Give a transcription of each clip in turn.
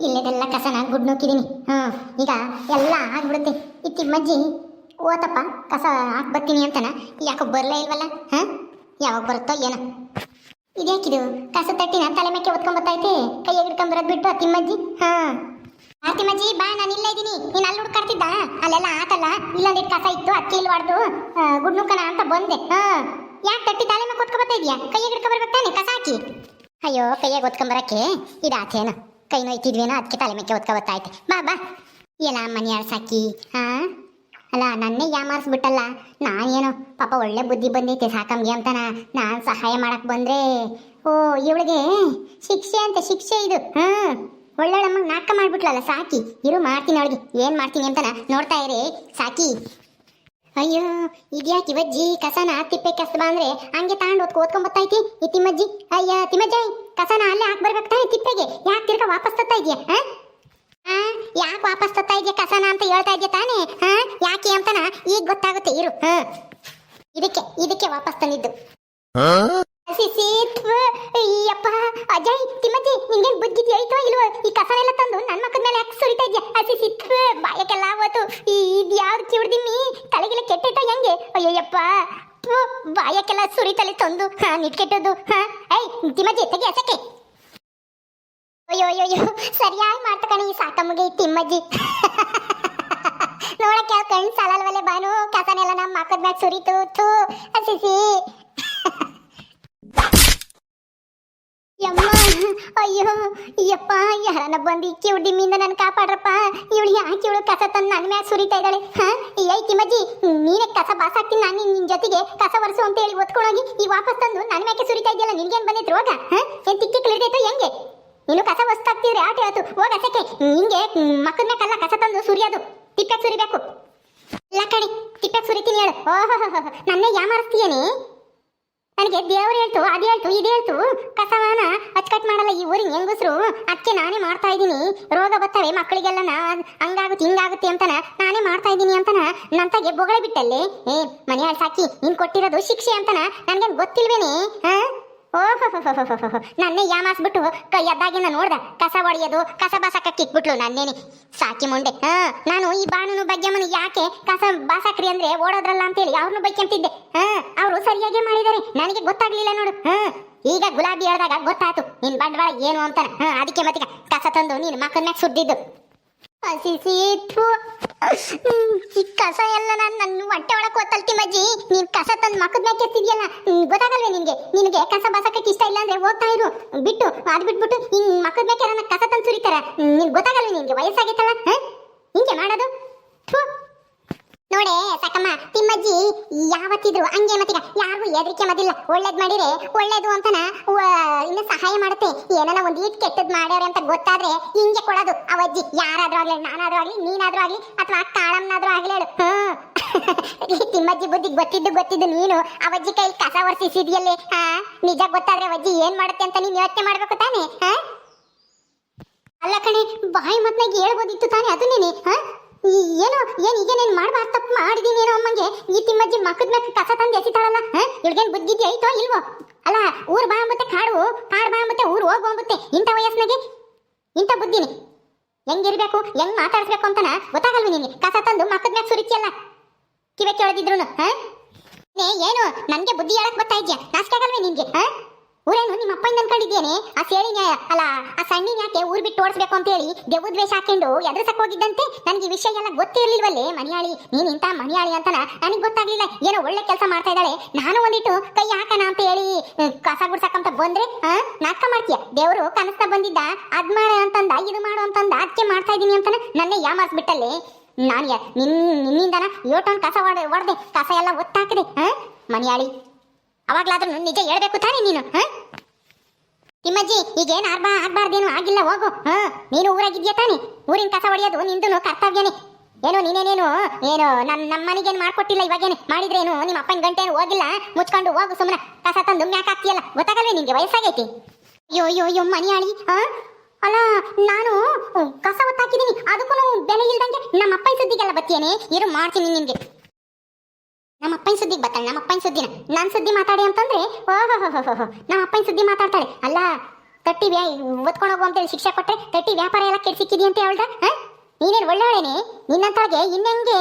ಇಲ್ಲದೆಲ್ಲ ಕಸನ good ನೋಕಿದೀನಿ. ಹ್ಮ್ ಈಗ ಎಲ್ಲ ಆಗ್ಬಿಡುತ್ತೆ. ಈ ತಿಮ್ಮಜ್ಜಿ ಓತಪ್ಪ, ಕಸ ಹಾಕ್ ಬರ್ತೀನಿ ಅಂತನ? ಯಾಕೋ ಬರಲೇ ಇಲ್ವಲ್ಲ? ಹ? ಯಾವಾಗ ಬರುತ್ತೋ ಏನೋ. ಇದ್ಯಾಕಿದು? ಕಸ ತಟ್ಟಿನ ತಲೆ ಮೇಕೆ ಒತ್ಕೊಂಬತ್ತೈತೆ ಕೈ ಹಿಡ್ಕೊಂಬರೋದು ಬಿಟ್ಟು ತಿಮ್ಮಜ್ಜಿ ಹಾಂ. ಆ ಮಜ್ಜಿ, ಬಾ, ನಾನು ಇಲ್ಲ ಇದ್ದೀನಿ ನೀನು ಅಲ್ಲಿ ಹುಡ್ಕಾಡ್ತಿದ್ದ ಅಲ್ಲೆಲ್ಲ ಆತಲ್ಲ? ಇಲ್ಲೊಂದಿಟ್ಟು ಕಸ ಇತ್ತು, ಅಕ್ಕಿ ಇಲ್ಲಿ ಹೊಡೆದು ಗುಡ್ನುಕನ ಅಂತ ಬಂದೆ. ಹಾಂ. ಯಾಕೆ ತಟ್ಟಿ ತಲೆ ಮೇಲೆ ಹೊತ್ಕೊಂಬತ್ತಾ ಇದೆಯಾ? ಕೈ ಹಿಡ್ಕೊಂಬರ್ಬೇಕು ತಾನೆ ಕಸ ಹಾಕಿ? ಅಯ್ಯೋ, ಕೈಯಾಗ ಒತ್ಕೊಂಬರಕ್ಕೆ ಇದಾತೇನು. ಕೈ ನೋಯ್ತಿದ್ವೇನೋ ಅದಕ್ಕೆ ತಲೆ ಮೇಕೆ ಹೊತ್ಕೊಬತ್ತೈತೆ ಬಾ ಬಾ. ಎಲ್ಲ ಮನೆ ಸಾಕಿ ಹಾ ಅಲ್ಲ, ನನ್ನೇ ಯಾಮಾರಿಸ್ಬಿಟ್ಟಲ್ಲ. ನಾನೇನೋ? ಪಾಪ ಒಳ್ಳೆ ಬುದ್ಧಿ ಬಂದೈತೆ, ಸಾಕಮ್ಗೆ ಅಂತಾನ? ನಾನು ಸಹಾಯ ಮಾಡಕ್ ಬಂದ್ರೆ? ಓ, ಇವಳಿಗೆ ಶಿಕ್ಷೆ ಅಂತ, ಶಿಕ್ಷೆ ಇದು, ಹಾ? ಒಳ್ಳೆಳಮ್ಮ ನಾಟಕ ಮಾಡ್ಬಿಟ್ಲಲ್ಲ, ಸಾಕಿ. ಇರು, ಮಾಡ್ತೀನಿ ಅವಳಿಗೆ. ಏನ್ ಮಾಡ್ತೀನಿ ಅಂತಾನ? ನೋಡ್ತಾ ಇರಿ, ಸಾಕಿ. ಅಯ್ಯೋ ಇದ್ಯಾಕೆ ಇವಜ್ಜಿ ಕಸನ ತಿಪ್ಪೆ ಕಸ ಬಂದ್ರೆ ಹಂಗೆ ತಗೊಂಡು ಓದ್ಕೊ ಓದ್ಕೊಂಬತ್ತೈತಿ ಈ ತಿಮ್ಮಜ್ಜಿ? ಅಯ್ಯ ತಿಮ್ಮಜ್ಜಿ ಕಸನ ಅಲ್ಲೇ ಹಾಕ್ ಬರ್ಬೇಕು ತಾನೆ ತಿಪ್ಪೆಗೆ. ಯಾಕೆ ತಿರ್ಗ ವಾಪಸ್ ತತ್ತಾ ಇದೆಯಾ ಹಾ? ಯಾಕೆ ವಾಪಸ್ ತತ್ತಾ ಇದೆಯಾ ಕಸನ ಅಂತ ಹೇಳ್ತಾ ಇದೆಯಾ ತಾನೆ ಹಾ? ಯಾಕೆ ಅಂತನ ಈಗ ಗೊತ್ತಾಗುತ್ತೆ ಇರು ಹಾ? ಇದಕ್ಕೆ ಇದಕ್ಕೆ ವಾಪಸ್ ತಂದಿದ್ದು. ಅಯ್ಯಪ್ಪ ಅಜಯ್ ತಿಮ್ಮಜ್ಜಿ ನಿಂಗೇನ್ ಬುದ್ಧಿ ಐತೋ ಇಲ್ವೋ? ಈ ಕಸನೆಲ್ಲ ತಂದು ನನ್ನ ಮಕ್ಕದ ಮೇಲೆ ಯಾಕೆ ಸುರಿತಾ ಇದ್ಯಾ? ಅಸಿ ಸಿತ್ ಬಾಯಕ್ಕೆಲ್ಲ ಆವತ್ತು ಇದು ಯಾವ್ದು ತಲೆಗೆಲ್ಲ ಕೆಟ್ಟಿಟ್ಟ ಹೆಂಗೆ ಅಯ್ಯಯ್ಯಪ್ಪ ಥು, ಬಾಯಕ್ಕೆಲ್ಲ ಸುರಿತಲೆ ತಂದು, ಹಾ, ನಿಟ್ಕೆಟ್ಟದ್ದು, ಹಾ. ಐ ತಿಮ್ಮಜ್ಜಿ ತೆಗಿ ಅಸಕ್ಕೆ. ಅಯ್ಯೋ ಅಯ್ಯೋ ಅಯ್ಯೋ ಸರಿಯಾಗಿ ಮಾಡ್ತ ಕಣಿ ಈ ಸಾಕಮ್ಮಗೆ ಈ ತಿಮ್ಮಜ್ಜಿ. ನೋಡಕ್ಕೆ ಕಣ್ಣು ಸಾಲಲ್ವಲ್ಲೇ ಸಾಲಲ್ವಲೆ ಬಾನು ಕಸನೆಲ್ಲ ನಮ್ಮ ಮಕ್ಕದ ಮ್ಯಾಗ ಸುರಿತು, ಥೂ. ಅಸಿಸಿ ಯಮ್ಮ ಅಯ್ಯೋ ಯಪ್ಪ ಯಾರನ್ನ ಬಂದು ಇಕ್ಕಿ ಉಡ್ಡಿಮಿಂದ ನನ್ನ ಕಾಪಾಡ್ರಪ್ಪ? ಇವಳು ಯಾಕೆ ಇವಳು ಕಸ ತಂದು ನನ್ನ ಮ್ಯಾಗ ಸುರಿತಾ ಇದ್ದಾಳೆ? ಹಾ? ಏಯ್ ಕಿಮ್ಮಜ್ಜಿ ನೀನೇ ಕಸ ಬಾಸಾಕ್ತೀನಿ, ನಾನು ನಿನ್ನ ಜೊತೆಗೆ ಕಸ ಒರೆಸು ಅಂತ ಹೇಳಿ ಒತ್ಕೊಂಡೋಗಿ ಈ ವಾಪಸ್ ತಂದು ನನ್ನ ಮ್ಯಾಕೆ ಸುರಿತಾ ಇದೆಯಲ್ಲ, ನಿನ್ಗೇನು ಬಂದಿತ್ತು ರೋಗ? ಹಾ? ಏನು ತಿಕ್ಕಿ ಕ್ಲಿಡೈತೋ ಹೆಂಗೆ? ನೀನು ಕಸ ಒಸ್ತಾಗ್ತಿದ್ರೆ ಆಟ ಹೇಳ್ತು ಹೋಗ ಅಸಕ್ಕೆ ನಿಂಗೆ ಮಕ್ಕದ ಕಲ್ಲ ಕಸ ತಂದು ಸುರಿಯೋದು. ತಿಪ್ಪೆ ಸುರಿಬೇಕು. ಇಲ್ಲ ಕಣಿ ತಿಪ್ಪೆ ಸುರಿತೀನಿ ಹೇಳು. ಓಹೋ ನನ್ನೇ ಯಾಮಾರಿಸ್ತೀಯೇನೆ? ನನಗೆ ದೇವ್ರು ಹೇಳ್ತು, ಅದು ಹೇಳ್ತು, ಇದು ಹೇಳ್ತು. ಕಸವನ ಅಚ್ಚಕಟ್ ಮಾಡಲ್ಲ ಈ ಊರಿನ ಹೆಂಗಸರು. ಅದಕ್ಕೆ ನಾನೇ ಮಾಡ್ತಾ ಇದ್ದೀನಿ. ರೋಗ ಬರ್ತವೆ ಮಕ್ಕಳಿಗೆಲ್ಲ ನಾ ಹಂಗಾಗುತ್ತೆ, ಹಿಂಗಾಗುತ್ತೆ ಅಂತನ ನಾನೇ ಮಾಡ್ತಾ ಇದ್ದೀನಿ ಅಂತನ ನಂತಾಗೆ ಬೊಗಳೆ ಬಿಟ್ಟಲ್ಲಿ ಏ ಮನೆ ಸಾಕಿ, ನೀನು ಕೊಟ್ಟಿರೋದು ಶಿಕ್ಷೆ ಅಂತನ ನನಗೇನು ಗೊತ್ತಿಲ್ವೇನೆ? ಹಾ? ನನ್ನೇ ಯಾಮಾಸ್ಬಿಟ್ಟು ಕೈ ಎದ್ದಾಗಿಂದ ನೋಡ್ದ. ಕಸ ಹೊಡೆಯೋದು ಕಸ ಬಾಸಕ್ಕೆ ಇಟ್ಬಿಟ್ಲು ನನ್ನೇನೆ. ಸಾಕಿ ಮುಂಡೆ ಹಾ, ನಾನು ಈ ಬಾಣನು ಬಗ್ಗೆಮನು ಯಾಕೆ ಕಸ ಬಾಸಕ್ರಿ ಅಂದ್ರೆ ಓಡೋದ್ರಲ್ಲ ಅಂತೇಳಿ ಅವ್ರನ್ನು ಬೈಕಂತಿದ್ದೆ. ಹಾ, ಅವರು ಸರಿಯಾಗಿ ಮಾಡಿದ್ದಾರೆ ನನಗೆ ಗೊತ್ತಾಗ್ಲಿಲ್ಲ ನೋಡು. ಹಾ, ಈಗ ಗುಲಾಬಿ ಹೇಳ್ದಾಗ ಗೊತ್ತಾಯ್ತು. ನಿನ್ ಬಂಡವಾಳ ಏನು ಅಂತಾನೆ. ಹಾ, ಅದಕ್ಕೆ ಮತ್ತೆ ಕಸ ತಂದು ನೀನು ಮಕ್ಕಳ ಮ್ಯಾಗ ಸುದ್ದಿದ್ದು ಹಸಿಸಿ ಈ ಕಸ ಎಲ್ಲ ನಾನು ನನ್ನ ಹೊಟ್ಟೆ ಒಳಗೆ ಗೊತ್ತಲ್ತಿ ಮಜ್ಜಿ. ನೀನ್ ಕಸ ತಂದು ಮಕ್ಕದ ಮ್ಯಾಕೆ ಎತ್ತಿದ್ಯಲ್ಲ ಗೊತ್ತಾಗಲ್ವೇ ನಿನ್ಗೆ? ನಿನಗೆ ಕಸ ಬಸಕಕ್ಕೆ ಇಷ್ಟ ಇಲ್ಲ ಅಂದ್ರೆ ಹೋಗ್ತಾ ಇರು. ಬಿಟ್ಟು, ಅದ್ ಬಿಟ್ಬಿಟ್ಟು ಹಿಂಗ್ ಮಕ್ಕದ ಮ್ಯಾಕೆ ಕಸ ತಂದು ಸುರಿತಾರ? ನಿನ್ ಗೊತ್ತಾಗಲ್ವೇ ನಿನ್ಗೆ? ವಯಸ್ಸಾಗೈತಲ್ಲ ಹಿಂಗೆ ಮಾಡೋದು? ಥು. ನೋಡೆ, ಸಕಮ್ಮ, ತಿಮ್ಮಜ್ಜಿ, ಯಾವತ್ತಿದ್ರು ಹಂಗೆ ಮತ್ತೀಗ, ಯಾರಿಗೂ ಹೆದರಿಕೆ ಮದಿಲ್ಲ. ಒಳ್ಳೇದ್ ಮಾಡಿದ್ರೆ ಒಳ್ಳೇದು ಅಂತನ ಇನ್ನು ಸಹಾಯ ಮಾಡುತ್ತೆ. ಏನನ ಒಂದ್ ಈಟ್ ಕೆಟ್ಟದ್ ಮಾಡ್ಯಾರ ಅಂತ ಗೊತ್ತಾದ್ರೆ ಹಿಂಗೆ ಕೊಡೋದು. ಅವಜ್ಜಿ ಯಾರಾದ್ರೂ ಆಗ್ಲಿ, ನಾನಾದ್ರೂ ಆಗ್ಲಿ, ನೀನಾದ್ರೂ ಆಗ್ಲಿ, ಅಥವಾ ಕಾಳಮ್ಮನಾದ್ರೂ ಆಗ್ಲಿ ಹೇಳು. ತಿಮ್ಮಜ್ಜಿ ಬುದ್ಧಿ ಗೊತ್ತಿದ್ದು ಗೊತ್ತಿದ್ದು ನೀನು. ಅವಜ್ಜಿ ಕೈ ಕಸ ಒರೆಸಿಸಿದ್ಯಲ್ಲೇ, ಹಾ? ನಿಜ ಗೊತ್ತಾದ್ರೆ ಅವಜ್ಜಿ ಏನ್ ಮಾಡುತ್ತೆ ಅಂತ ನೀನ್ ಯೋಚನೆ ಮಾಡ್ಬೇಕು ತಾನೆ, ಹಾ? ಅಲ್ಲ ಕಣೆ, ಬಾಯಿ ಮತ್ನಾಗ ಹೇಳ್ಬೋದಿತ್ತು ತಾನೆ ಅದನ್ನೇನೆ ಹಾ? ಈ ಏನೋ, ಏನು ಈಗ ನೀನ್ ಮಾಡ್ಬಾರ್ದು ತಪ್ಪು ಮಾಡಿದೀನಿ ಏನೋ ಅಮ್ಮಂಗೆ. ಈ ತಿಮ್ಮಜ್ಜಿ ಮಕ್ಕದ ಮ್ಯಾಗ ಕಸ ತಂದು ಎಸಿತಾಳಲ್ಲ, ಹಾ? ಇವ್ಳಿಗೇನ್ ಬುದ್ಧಿ ಐತೋ ಇಲ್ವೋ? ಅಲ್ಲ, ಊರ್ ಬಾ ಅಂಬತ್ತೆ, ಕಾಡು ಕಾಡು ಬಾ ಅಂಬತ್ತೆ, ಊರು ಹೋಗು ಅಂಬತ್ತೆ. ಇಂಥ ವಯಸ್ಸಿನಾಗೆ? ಇಂಥ ಬುದ್ಧಿನಿ? ಹೆಂಗಿರ್ಬೇಕು, ಹೆಂಗ್ ಮಾತಾಡ್ಸ್ಬೇಕು ಅಂತನ ಗೊತ್ತಾಗಲ್ವಿ ನಿನ್ಗೆ? ಕಸ ತಂದು ಮಕ್ಕದ ಮ್ಯಾಗ ಸುರಿತಿಯಲ್ಲ? ಕಿವೆ ಕೇಳದಿದ್ರು ಹಾಂ? ಏನು, ನನಗೆ ಬುದ್ಧಿ ಹೇಳಕ್ ಬರ್ತಾ ಇದೆಯಾ ನಾಚಿಕೆ ಆಗಲ್ವೇ ಹಾ? ಊರೇನು, ನಿಮ್ಮ ಅಪ್ಪನ ಅನ್ಕೊಂಡಿದ್ದೇನೆ. ಆ ಸೇಳಿನ ಅಲ್ಲ, ಆ ಸಣ್ಣಿನ ಯಾಕೆ ಊರ್ ಬಿಟ್ಟು ಓಡಿಸ್ಬೇಕು ಅಂತ ಹೇಳಿ ದೆವ್ವದ ವೇಷ ಹಾಕೊಂಡು ಎದುರಿಸಕ್ ಹೋಗಿದ್ದಂತೆ ನನಗೆ ಈ ವಿಷಯ ಎಲ್ಲ ಗೊತ್ತಿರ್ಲಿಲ್ವಲ್ಲೇ ಮಣಿಯಾಳಿ ನೀನ್ ಇಂಥ ಮಣಿಯಾಳಿ ಅಂತನ ನನಗೆ ಗೊತ್ತಾಗ್ಲಿಲ್ಲ. ಏನೋ ಒಳ್ಳೆ ಕೆಲಸ ಮಾಡ್ತಾ ಇದ್ದಾಳೆ. ನಾನು ಒಂದಿಟ್ಟು ಕೈ ಹಾಕಣ ಅಂತ ಹೇಳಿ ಕಸ ಗುಡ್ಸಕ್ಕಂತ ಬಂದ್ರೆ ನಾಟಕ ಮಾಡ್ತೀಯ? ದೇವರು ಕನಸ್ತಾ ಬಂದಿದ್ದ, ಅದ್ ಮಾಡ ಅಂತಂದ, ಇದು ಮಾಡು ಅಂತಂದ, ಅದಕ್ಕೆ ಮಾಡ್ತಾ ಇದ್ದೀನಿ ಅಂತನ ನನ್ನೇ ಯಾಮಾರ್ಸ್ಬಿಟ್ಟಲ್ಲಿ. ನಾನು ನಿನ್, ನಿನ್ನಿಂದನ ಯೋಟನ್ ಕಸ ಹೊಡೆ ಹೊಡೆದೆ ಕಸ ಎಲ್ಲ ಒತ್ತಾಕದೆ ಹಾ ಮಣಿಯಾಳಿ ಅವಾಗ್ಲಾದ್ರೂ ನಿಜ ಹೇಳ್ಬೇಕು ತಾನೇ ನೀನು ತಿಮ್ಮಜ್ಜಿ, ಈಗೇನು ಆರ್ಬಾ ಆಗ್ಬಾರ್ದೇನು ಆಗಿಲ್ಲ, ಹೋಗು, ಹಾ? ನೀನು ಊರಾಗಿದ್ಯಾ ತಾನೆ? ಊರಿನ ಕಸ ಹೊಡೆಯೋದು ನಿಂದು ಕರ್ತವ್ಯನೇ. ಏನೋ ನೀನೇನೇನು, ಏನು ನನ್ನ ನಮ್ಮ ಮನೆಗೇನು ಮಾಡ್ಕೊಟ್ಟಿಲ್ಲ ಇವಾಗೇನು? ಮಾಡಿದ್ರೇನು ನಿಮ್ಮ ಅಪ್ಪನ ಗಂಟೆನು ಹೋಗಿಲ್ಲ? ಮುಚ್ಕೊಂಡು ಹೋಗು ಸುಮ್ಮನೆ ಕಸ ತಂದು ಮ್ಯಾಕ್ ಹಾಕ್ತಿಯಲ್ಲ? ಗೊತ್ತಾಗಲ್ವೇ ನಿಂಗೆ ವಯಸ್ಸಾಗೈತಿ? ಅಯ್ಯೋ ಅಯ್ಯೋ ಅಯ್ಯೋ, ಮನೆಯಾಳಿ, ಹಾ? ಅಲ್ಲ, ನಾನು ಕಸ ಹೊತ್ತಾಕಿದ್ದೀನಿ. ಅದಕ್ಕೂ ಬೆಲೆ ಇಲ್ದಂಗೆ ನಮ್ಮ ಅಪ್ಪನ ಸುದ್ದಿಗೆಲ್ಲ ಬತ್ತೇನೆ ಇರು, ಮಾಡ್ತೀನಿ ನಿನ್ಗೆ ನಮ್ಮ ಅಪ್ಪನ ಸುದ್ದಿಗೆ ಬರ್ತಾಳೆ, ನಮ್ಮ ಅಪ್ಪನ ಸುದ್ದಿನ. ನಾನು ಸುದ್ದಿ ಮಾತಾಡಿ ಅಂತಂದ್ರೆ ಓಹೋ ನಮ್ಮ ಅಪ್ಪನ ಸುದ್ದಿ ಮಾತಾಡ್ತಾಳೆ. ಅಲ್ಲ, ತಟ್ಟಿ ವ್ಯಾ ಒತ್ಕೊಂಡು ಹೋಗು ಅಂತೇಳಿ ಶಿಕ್ಷೆ ಕೊಟ್ಟರೆ ತಟ್ಟಿ ವ್ಯಾಪಾರ ಎಲ್ಲ ಕೆಡ್ಸಿಕ್ಕಿದಿ ಅಂತ ಹೇಳ್ದ ನೀನೇನು ಒಳ್ಳೆಯವಳೇನೆ? ನಿನ್ನಂತೊಳಗೆ ಇನ್ನಂಗೆ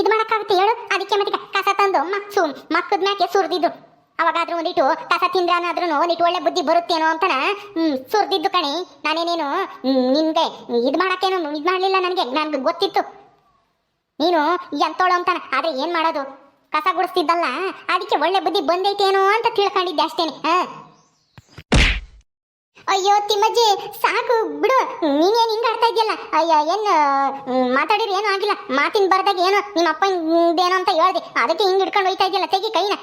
ಇದು ಮಾಡೋಕ್ಕಾಗುತ್ತೆ ಹೇಳು? ಅದಕ್ಕೆ ಮತ್ತೆ ಕಸ ತಂದು ಮಕ್ಸು ಮಕ್ಕದ ಮ್ಯಾಕೆ ಸುರಿದಿದ್ದು. ಅವಾಗಾದ್ರೂ ಒಂದಿಟ್ಟು ಕಸ ತಿಂದ್ರಾನಾದ್ರೂ ಒಂದಿಟ್ಟು ಒಳ್ಳೆ ಬುದ್ಧಿ ಬರುತ್ತೇನೋ ಅಂತನ ಸುರಿದಿದ್ದು ಕಣಿ. ನಾನೇನೇನು ನಿನ್ಗೆ ಇದು ಮಾಡಕ್ಕೇನು, ಇದು ಮಾಡಲಿಲ್ಲ ನನಗೆ, ನನ್ಗೆ ಗೊತ್ತಿತ್ತು. ನೀನು ಎಂತೋಳು ಅಂತಾನೆ, ಆದರೆ ಏನ್ ಮಾಡೋದು? ಕಸ ಗುಡಿಸ್ತಿದ್ದಲ್ಲ, ಅದಕ್ಕೆ ಒಳ್ಳೆ ಬುದ್ಧಿ ಬಂದೈತೇನೋ ಅಂತ ತಿಳ್ಕೊಂಡಿದ್ದೆ ಅಷ್ಟೇನೆ ಅಯ್ಯೋ ತಿಮ್ಮಜ್ಜಿ, ಸಾಕು ಬಿಡು ನೀನೇನು ಹಿಂಗೆ ಆಡ್ತಾ ಇದೆಯಲ್ಲ ಅಯ್ಯ, ಏನು ಮಾತಾಡಿದ್ರೆ ಏನೂ ಆಗಿಲ್ಲ. ಮಾತಿನ ಬರ್ದಾಗ ಏನೋ ನಿಮ್ಮ ಅಪ್ಪಂದೇನೋ ಅಂತ ಹೇಳ್ದೆ. ಅದಕ್ಕೆ ಹಿಂಗೆ ಹಿಡ್ಕೊಂಡು ಹೋಯ್ತಾ ಇದೆಯಲ್ಲ ತೆಗಿ ಕೈನ.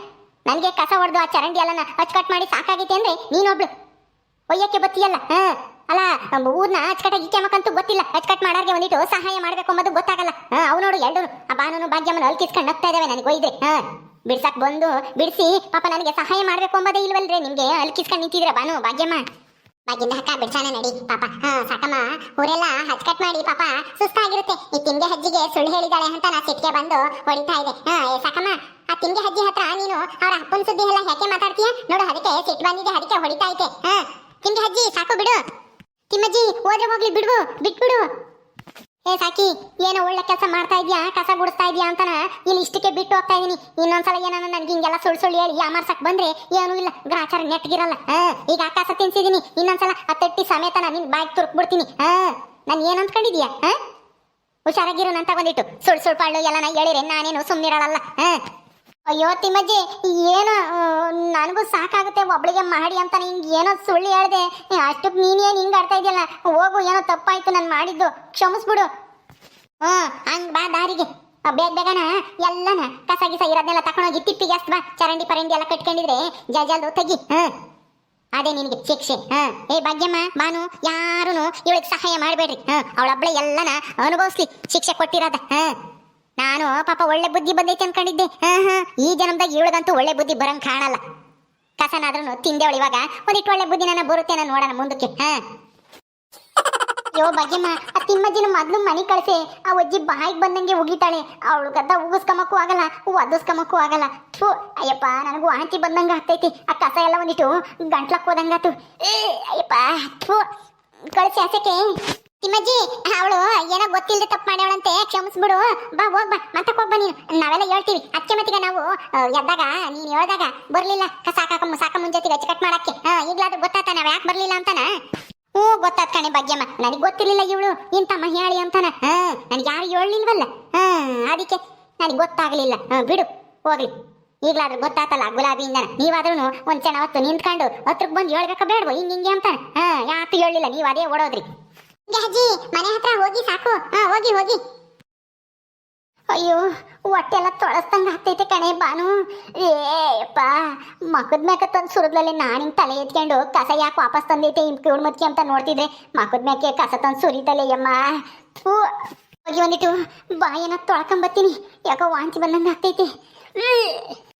ನನಗೆ ಕಸ ಹೊಡೆದು ಆ ಚರಂಡಿ ಎಲ್ಲನ ಅಚ್ಚುಕಟ್ಟು ಮಾಡಿ ಸಾಕಾಗೈತೆ ಅಂದ್ರೆ ನೀನೊಬ್ಳು. ಒಯ್ಯಕ್ಕೆ ಬತ್ತಿಯಲ್ಲ, ಹಾ. ಅಲ್ಲ, ನಮ್ಮ ಊರ್ನ ಅಚ್ಚಕಟ್ಟಾಗಿ ಇಕ್ಕೆಮಕ್ಕಂತೂ ಗೊತ್ತಿಲ್ಲ. ಅಚ್ಚಕಟ್ ಮಾಡಾರ್ಗೆ ಒಂದಿಟ್ಟು ಸಹಾಯ ಮಾಡ್ಬೇಕು ಅಂಬೋದು ಗೊತ್ತಾಗಲ್ಲ. ಹಾ, ಅವ್ ನೋಡು ಆ ಬಾನನು ಭಾಗ್ಯಮ್ಮನ ಅಲ್ಕಿಸ್ಕೊಂಡು ನಗ್ತಾ ಇದಾವೆ ನನಗೆ ಒಯ್ದ್ರೆ ಹಾ, ಬಿಡ್ಸಕ್ ಬಂದು ಬಿಡಿಸಿ, ಪಾಪ ನನಗೆ ಸಹಾಯ ಮಾಡ್ಬೇಕು ಅಂಬೋದೇ ಇಲ್ವಲ್ರಿ ನಿಮ್ಗೆ? ಅಲ್ಕಿಸ್ಕೊಂಡು ನಿಂತಿದ್ರ ಬಾನು, ಭಾಗ್ಯಮ್ಮ? ಬಾಗಿಂದ ಹಕ್ಕ ಬಿಡ್ಸಾನೆ ನಡಿ, ಪಾಪ. ಹಾ, ಸಾಕಮ್ಮ. ಊರೆಲ್ಲ ಹಚ್ಕಟ್ ಮಾಡಿ, ಪಾಪ, ಸುಸ್ತಾಗಿರುತ್ತೆ. ಈ ತಿಂಗೆ ಹಜ್ಜಿಗೆ ಸುಳ್ಳು ಹೇಳಿದಾಳೆ ಅಂತ ನಾ ಸಿಟ್ಟಿಗೆ ಬಂದು ಹೊಡಿತಾ ಇದೆ ಹಾ, ಏ, ಸಾಕಮ್ಮ, ಆ ತಿಂಗೆ ಹಜ್ಜಿ ಹತ್ರ ನೀನು ಅವ್ರ ಅಪ್ಪನ ಸುದ್ದಿ ಎಲ್ಲ ಯಾಕೆ ಮಾತಾಡ್ತೀಯ? ನೋಡು, ಅದಕ್ಕೆ ಸಿಟ್ ಬಂದಿದೆ ಅದಕ್ಕೆ ಹೊಡಿತಾ ಐತೆ ಹಾ ತಿಂಗೆ ಹಜ್ಜಿ, ಸಾಕು ಬಿಡು. ತಿಮ್ಮಜ್ಜಿ ಹೋದ್ರೆ ಹೋಗ್ಲಿ ಬಿಡು ಬಿಟ್ಬಿಡು. ಏ ಸಾಕಿ, ಏನೋ ಒಳ್ಳೆ ಕೆಲಸ ಮಾಡ್ತಾ ಇದೀಯಾ, ಕಸ ಗುಡಿಸ್ತಾ ಇದ್ಯಾ ಅಂತನ? ಇಲ್ಲಿ ಇಷ್ಟಕ್ಕೆ ಬಿಟ್ಟು ಹೋಗ್ತಾ ಇದೀನಿ. ಇನ್ನೊಂದ್ಸಲ ಏನಾನ ನನಗೆ ಹಿಂಗೆಲ್ಲ ಸುಳ್ಳು ಸುಳ್ಳು ಹೇಳಿ ಯಾಮಾರ್ಸಕ್ ಬಂದ್ರೆ ಏನೂ ಇಲ್ಲ, ಗ್ರಾಚಾರ ನೆಟ್ಗಿರಲ್ಲ ಈಗ ಆ ಕಸ ತಿನ್ಸಿದೀನಿ. ಇನ್ನೊಂದ್ಸಲ ಆ ತಟ್ಟಿ ಸಮೇತನ ನಿನ್ ಬಾಯ್ ತುರ್ಕ್ ಬಿಡ್ತೀನಿ ನಾನು ಏನು ಅಂದ್ಕೊಂಡಿದ್ಯಾ? ಹಾ? ಹುಷಾರಾಗಿರು ನಂತ ಬಂದಿಟ್ಟು ಸುಳ್ಳು ಸುಳ್ಳು ಪಾಳು ಎಲ್ಲ ನಾ ಹೇಳಿರೆ, ನಾನೇನು ಸುಮ್ಮನಿರಲ್ಲ ಹಾ? ಅಯ್ಯೋ ತಿಮ್ಮಜ್ಜಿ, ಏನು ನನಗೂ ಸಾಕಾಗುತ್ತೆ, ಒಬ್ಳಿಗೆ ಮಾಡಿ ಅಂತ ಹಿಂಗೆ ಏನೋ ಸುಳ್ಳು ಹೇಳ್ದೆ. ಅಷ್ಟಕ್ಕೆ ನೀನೇನು ಹಿಂಗೆ ಅರ್ಥ ಇದೆಯಲ್ಲ, ಹೋಗು, ಏನೋ ತಪ್ಪಾಯ್ತು ನಾನು ಮಾಡಿದ್ದು, ಕ್ಷಮಿಸ್ಬಿಡು. ಹ್ಞೂ, ಹಂಗೆ ಬಾ ದಾರಿಗೆ. ಬೇಗ ಬೇಗನ, ಎಲ್ಲನ, ಕಸ ಗಿಸ ಇರೋದನ್ನೆಲ್ಲ ತಕೊಂಡೋಗಿ ತಿಪ್ಪಿಗೆ ಜಾಸ್ತಿ ಬಾ. ಚರಂಡಿ ಪರಂಡಿ ಎಲ್ಲ ಕಟ್ಕೊಂಡಿದ್ರೆ ಜಲ್ದು ತೆಗಿ, ಹ್ಞೂ. ಅದೇ ನಿನಗೆ ಶಿಕ್ಷೆ ಹಾಂ ಏ, ಭಾಗ್ಯಮ್ಮ ಬಾನು ಯಾರೂ ಇವಳಿಗೆ ಸಹಾಯ ಮಾಡಬೇಡ್ರಿ ಹಾಂ ಅವಳೊಬ್ಳೆ ಎಲ್ಲನ ಅನುಭವಿಸ್ಲಿ, ಶಿಕ್ಷೆ ಕೊಟ್ಟಿರೋದ ಹಾ ನಾನು ಪಾಪ ಒಳ್ಳೆ ಬುದ್ಧಿ ಬಂದೈತೆ ಅನ್ಕೊಂಡಿದ್ದೆ. ಹಾ ಹಾ ಈ ಜನ್ಮದಾಗ ಇವಳಿಗಂತೂ ಒಳ್ಳೆ ಬುದ್ಧಿ ಬರಂಗ್ ಕಾಣಲ್ಲ. ಕಸನಾದ್ರೂ ತಿಂದೇವಳು ಇವಾಗ. ಒಂದಿಟ್ಟು ಒಳ್ಳೆ ಬುದ್ಧಿ ನನ್ನ ಬರುತ್ತೆ ನಾನು ನೋಡೋಣ ಮುಂದಕ್ಕೆ. ಹಾ ಯೋ ಬಗ್ಗೆಮ್ಮ ಆ ತಿಮ್ಮಜ್ಜಿನ ಮೊದ್ಲು ಮನೆ ಕಳಿಸಿ. ಆ ಅಜ್ಜಿ ಬಾಯಿಗೆ ಬಂದಂಗೆ ಉಗಿತಾಳೆ. ಅವಳು ಗದ್ದ ಉಗಿಸ್ಕೊಂಬಕ್ಕೂ ಆಗಲ್ಲ ಒದಿಸ್ಕೊಂಬಕ್ಕೂ ಆಗಲ್ಲ. ಥೂ ಅಯ್ಯಪ್ಪ ನನಗೂ ವಾಂತಿ ಬಂದಂಗೆ ಆಗ್ತೈತಿ. ಆ ಕಸ ಎಲ್ಲ ಒಂದಿಟ್ಟು ಗಂಟ್ಲಕ್ಕೆ ಹೋದಂಗಾತು. ಏ, ಅಯ್ಯಪ್ಪ ಥೂ. ಕಳಿಸಿ ಆಸಕ್ಕೆ ತಿಮ್ಮಜ್ಜಿ ಅವಳು ಏನೋ ಗೊತ್ತಿಲ್ಲದೆ ತಪ್ಪು ಮಾಡ್ಯಾವಳಂತೆ ಕ್ಷಮಿಸ್ಬಿಡು. ಬಾ, ಹೋಗ್ ಬಾ ಮತ್ತೆ ಹೋಗ್ಬಾ ನೀನು. ನಾವೆಲ್ಲ ಹೇಳ್ತೀವಿ. ಅಚ್ಚೆ ಮತ್ತಿಗೆ ನಾವು ಎದ್ದಾಗ, ನೀನು ಹೇಳ್ದಾಗ ಬರ್ಲಿಲ್ಲ. ಸಾಕಾಕ ಸಾಕ ಮುಂಜಾತಿಗೆ ಅಚ್ಚಕಟ್ ಮಾಡಕ್ಕೆ. ಈಗ್ಲಾದ್ರೂ ಗೊತ್ತಾತ ನಾವು ಯಾಕೆ ಬರಲಿಲ್ಲ ಅಂತಾನ? ಹ್ಞೂ, ಗೊತ್ತಾತ್ ಕಣೆ ಭಾಗ್ಯಮ್ಮ. ನನಗೆ ಗೊತ್ತಿರಲಿಲ್ಲ ಇವಳು. ಇಂಥ ಮಹಿಳಿ ಅಂತಾನ. ಹಾಂ, ನನಗೆ ಯಾರು ಹೇಳಿಲ್ವಲ್ಲ ಹಾ, ಅದಕ್ಕೆ ನನಗೆ ಗೊತ್ತಾಗ್ಲಿಲ್ಲ. ಹಾಂ, ಬಿಡು, ಹೋಗ್ಲಿ. ಈಗಲಾದ್ರೂ ಗೊತ್ತಾತಲ್ಲ ಗುಲಾಬಿಯಿಂದ. ನೀವಾದ್ರೂ ಒಂದ್ ಹೊತ್ತು ನಿಂತ್ಕೊಂಡು ಹತ್ರಕ್ಕೆ ಬಂದು ಹೇಳ್ಬೇಕ ಬೇಡವೋ, ಹಿಂಗೆ ಹಿಂಗೆ ಅಂತಾನ. ಹಾ ಯಾತು ಹೇಳಿಲ್ಲ ನೀವು ಅದೇ ಓಡೋದ್ರಿ. ಅಜ್ಜಿ, ಮನೆ ಹತ್ರ ಹೋಗಿ ಸಾಕು. ಹಾ, ಹೋಗಿ ಹೋಗಿ. ಅಯ್ಯೋ, ಹೊಟ್ಟೆಲ್ಲ ತೊಳಸ್ದಂಗ ಆಗ್ತೈತೆ ಕಣೆ ಬಾನು ಏಪ್ಪ ಮಕದ ಮ್ಯಾಕ ತಂದು ಸುರಿದ್ಲಲ್ಲಿ ನಾನು ತಲೆ ಎತ್ಕೊಂಡು ಕಸ ಯಾಕೆ ವಾಪಸ್ ತಂದೈತೆ ಹಿಂಗೆ ಕಿವಳು ಮತ್ಕಿ ಅಂತ ನೋಡ್ತಿದ್ರೆ ಮಕದ ಮ್ಯಾಕೆ ಕಸ ತಂದು ಸುರಿತಲೆ ಯಮ್ಮ. ಥೂ, ಹೋಗಿ ಒಂದಿಟ್ಟು ಬಾಯನ್ನ ತೊಳ್ಕೊಂಬತ್ತೀನಿ. ಯಾಕೋ ವಾಂತಿ ಬಂದಂಗೆ ಆಗ್ತೈತೆ.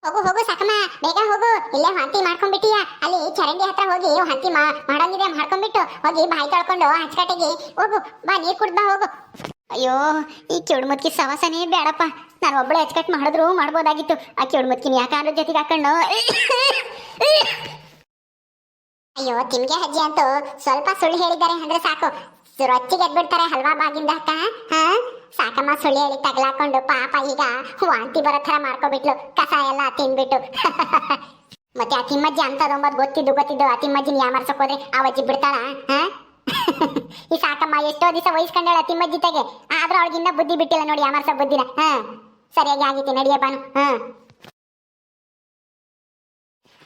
ಹೋಗು ಹೋಗು ಸಕಮ ಬೇಗ ಹೋಗು. ಇಲ್ಲೇ ವಾಂತಿ ಮಾಡ್ಕೊಂಡ್ಬಿಟ್ಟಿಯ? ಅಲ್ಲಿ ಚರಂಡಿ ಹತ್ರ ಹೋಗಿ ವಾಂತಿ ಮಾ ಮಾಡೋಂಗಿದೆ ಮಾಡ್ಕೊಂಡ್ಬಿಟ್ಟು ಹೋಗಿ ಬಾಯಿ ತೊಳ್ಕೊಂಡು ಹಚ್ಕಟ್ಟಿಗೆ ಹೋಗು, ಬಾ ನೀರು ಕುಡ್ದ್ ಬಾ, ಹೋಗು. ಅಯ್ಯೋ, ಈ ಕಿವಡು ಸವಾಸನೇ ಬೇಡಪ್ಪ ನಾನು ಒಬ್ಬಳೆ ಹಚ್ಕಟ್ ಮಾಡಿದ್ರು ಮಾಡ್ಬೋದಾಗಿತ್ತು. ಆ ಕಿವಡು ಮುತ್ಕಿನ ಯಾಕಾದ್ರ ಜೊತೆಗೆ ಹಾಕೊಂಡು ಅಯ್ಯೋ, ತಿಮ್ಗೆ ಅಜ್ಜಿ ಅಂತೂ ಸ್ವಲ್ಪ ಸುಳ್ಳು ಹೇಳಿದ್ದಾರೆ ಅಂದ್ರೆ ಸಾಕು. ರೊಚ್ಚಿಗೆ ಎದ್ಬಿಡ್ತಾರೆ ಹಲ್ವಾ ಬಾಗಿಂದ ಅಕ್ಕ? ಹಾ? ಸಾಕಮ್ಮ ಸುಳ್ಳು ಹೇಳಿ ತಗಲಾಕೊಂಡು ಪಾಪ ಈಗ ವಾಂತಿ ಬರೋ ಥರ ಮಾಡ್ಕೊಬಿಟ್ಲು. ಕಸ ಎಲ್ಲ ತಿನ್ಬಿಟ್ಟು. ಮತ್ತೆ ಆ ತಿಮ್ಮಜ್ಜಿ ತೊಂಬತ್ತು ಗೊತ್ತಿದ್ದು ಗೊತ್ತಿದ್ದು ಆ ತಿಮ್ಮಜ್ಜಿನ ಯಾಮರ್ಸಕ್ ಹೋದ್ರೆ ಆ ಅಜ್ಜಿ ಬಿಡ್ತಾಳ ಈ ಸಾಕಮ್ಮ ಎಷ್ಟೋ ದಿವಸ ವಹಿಸ್ಕೊಂಡಾಳ ತಿಮ್ಮಜ್ಜಿ ತೆಗೆ. ಆದ್ರೂ ಅವಳಿಗಿನ್ನ ಬುದ್ಧಿ ಬಿಟ್ಟಿಲ್ಲ ನೋಡಿ ಯಾಮರ್ಸ ಬುದ್ಧಿನ. ಹಾ, ಸರಿಯಾಗಿ ಆಗಿತ್ತು ನಡಿಯ ಬಾನು ಹಾ.